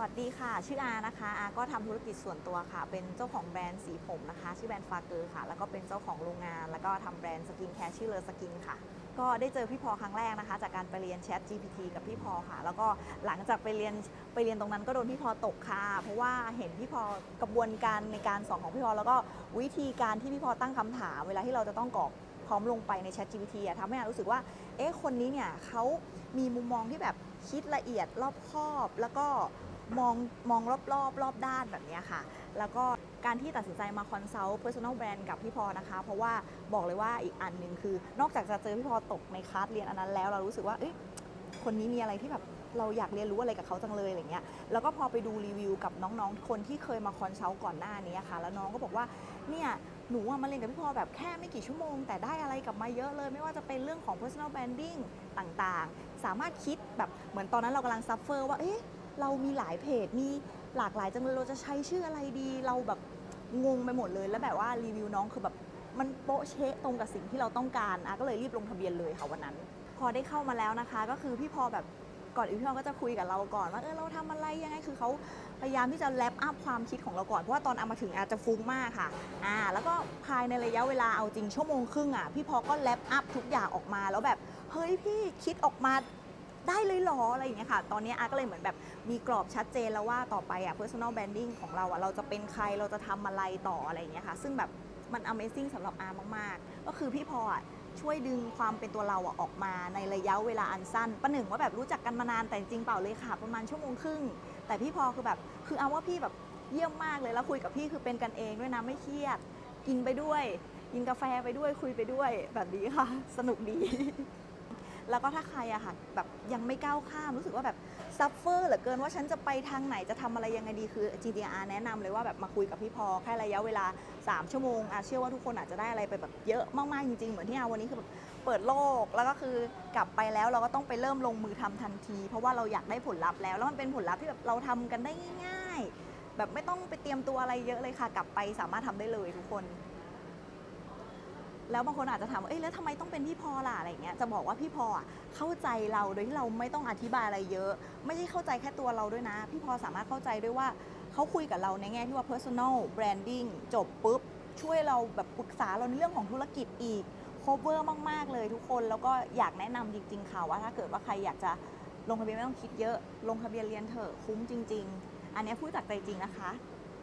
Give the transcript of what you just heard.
วัสดีค่ะ ชื่ออานะคะอาก็ทำธุรกิจส่วนตัวค่ะ เป็นเจ้าของแบรนด์สีผมนะคะ ชื่อแบรนด์ฟาเกอร์ค่ะ แล้วก็เป็นเจ้าของโรงงาน แล้วก็ทำแบรนด์สกินแคร์ชื่อเลอสกินค่ะ ก็ได้เจอพี่พอครั้งแรกนะคะ จากการไปเรียน Chat GPT กับพี่พอค่ะ แล้วก็หลังจากไปเรียนไปเรียนตรงนั้นก็โดนพี่พอตกค่ะ เพราะว่าเห็นพี่พอกระบวนการในการสอนของพี่พอ แล้วก็วิธีการที่พี่พอตั้งคำถาม เวลาที่เราจะต้องกรอกพร้อมลงไปใน Chat GPT อะทำให้อารู้สึกว่า เอ๊ะ คนนี้เนี่ยเขามีมุมมองที่แบบคิดละเอียดรอบคอบ แล้วก็ มองมองรอบรอบรอบด้านแบบนี้ค่ะ แล้วก็การที่ตัดสินใจมาคอนซัลท์ personal brand กับพี่พอนะคะ เพราะว่าบอกเลยว่าอีกอันหนึ่งคือนอกจากจะเจอพี่พอตกในคลาสเรียนอันนั้นแล้ว เรารู้สึกว่าเอ้ยคนนี้มีอะไรที่แบบเราอยากเรียนรู้อะไรกับเขาจังเลยอะไรเงี้ย แล้วก็พอไปดูรีวิวกับน้องๆ คนที่เคยมาคอนซัลท์ก่อนหน้านี้ค่ะ แล้วน้องก็บอกว่าเนี่ยหนูมาเรียนกับพี่พอแบบแค่ไม่กี่ชั่วโมง แต่ได้อะไรกลับมาเยอะเลย ไม่ว่าจะเป็นเรื่องของ personal branding ต่างๆ สามารถคิดแบบเหมือนตอนนั้นเรากำลังซัฟเฟอร์ว่าเอ๊ะ เรามีหลายเพจมีหลากหลายจังเลยเราจะใช้ชื่ออะไรดี เราแบบงงไปหมดเลย แล้วแบบว่ารีวิวน้องคือแบบมันโป๊ะเชะตรงกับสิ่งที่เราต้องการอะก็เลยรีบลงทะเบียนเลยค่ะวันนั้น พอได้เข้ามาแล้วนะคะ ก็คือพี่พอแบบก่อนอื่นพี่พอก็จะคุยกับเราก่อนว่าเออเราทำอะไรยังไงคือเขาพยายามที่จะแลปอัพความคิดของเราก่อนเพราะว่าตอนเอามาถึงอาจจะฟุ้งมากค่ะอ่าแล้วก็ภายในระยะเวลาเอาจริงชั่วโมงครึ่งอะพี่พอก็แลปอัพทุกอย่างออกมาแล้วแบบเฮ้ยพี่คิดออกมา ได้เลยเหรออะไรอย่างเงี้ยค่ะ ตอนนี้อาก็เลยเหมือนแบบมีกรอบชัดเจนแล้วว่าต่อไปอะ personal branding ของเราอะ เราจะเป็นใครเราจะทำอะไรต่ออะไรอย่างเงี้ยค่ะ ซึ่งแบบมัน amazing สำหรับอามาก ๆ ก็คือพี่พออะช่วยดึงความเป็นตัวเราอะออกมาในระยะเวลาอันสั้นประหนึ่งว่าแบบรู้จักกันมานานแต่จริงเปล่าเลยค่ะ ประมาณชั่วโมงครึ่ง แต่พี่พอคือแบบคือเอาว่าพี่แบบเยี่ยมมากเลยแล้วคุยกับพี่คือเป็นกันเองด้วยนะไม่เครียด กินไปด้วย กินกาแฟไปด้วยคุยไปด้วยแบบนี้ค่ะ สนุกดี แล้วก็ถ้าใครอะค่ะแบบยังไม่ก้าวข้ามรู้สึกว่าแบบซัฟเฟอร์เหลือเกินว่าฉันจะไปทางไหนจะทำอะไรยังไงดีคือ GDR แนะนำเลยว่าแบบมาคุยกับพี่พอแค่ระยะเวลา 3 ชั่วโมงอะเชื่อว่าทุกคนอาจจะได้อะไรไปแบบเยอะมากๆจริงๆ เหมือนที่อาวันนี้คือแบบเปิดโลกแล้วก็คือกลับไปแล้วเราก็ต้องไปเริ่มลงมือทำทันที เพราะว่าเราอยากได้ผลลัพธ์แล้วแล้วมันเป็นผลลัพธ์ที่แบบเราทำกันได้ง่าย ๆ แบบไม่ต้องไปเตรียมตัวอะไรเยอะเลยค่ะ กลับไปสามารถทำได้เลยทุกคน แล้วบางคนอาจจะถามว่าเอ้ยแล้วทำไมต้องเป็นพี่พอล่ะอะไรเงี้ยจะบอกว่าพี่พออะเข้าใจเราโดยที่เราไม่ต้องอธิบายอะไรเยอะ ไม่ใช่เข้าใจแค่ตัวเราด้วยนะ พี่พอสามารถเข้าใจด้วยว่าเขาคุยกับเราในแง่ที่ว่า personal branding จบปุ๊บ ช่วยเราแบบปรึกษาเราในเรื่องของธุรกิจอีก cover มาก ๆ เลยทุกคนแล้วก็อยากแนะนำจริง ๆ ค่ะว่าถ้าเกิดว่าใครอยากจะลงทะเบียนไม่ต้องคิดเยอะ ลงทะเบียนเรียนเถอะคุ้มจริง ๆ อันนี้พูดจากใจจริงนะคะ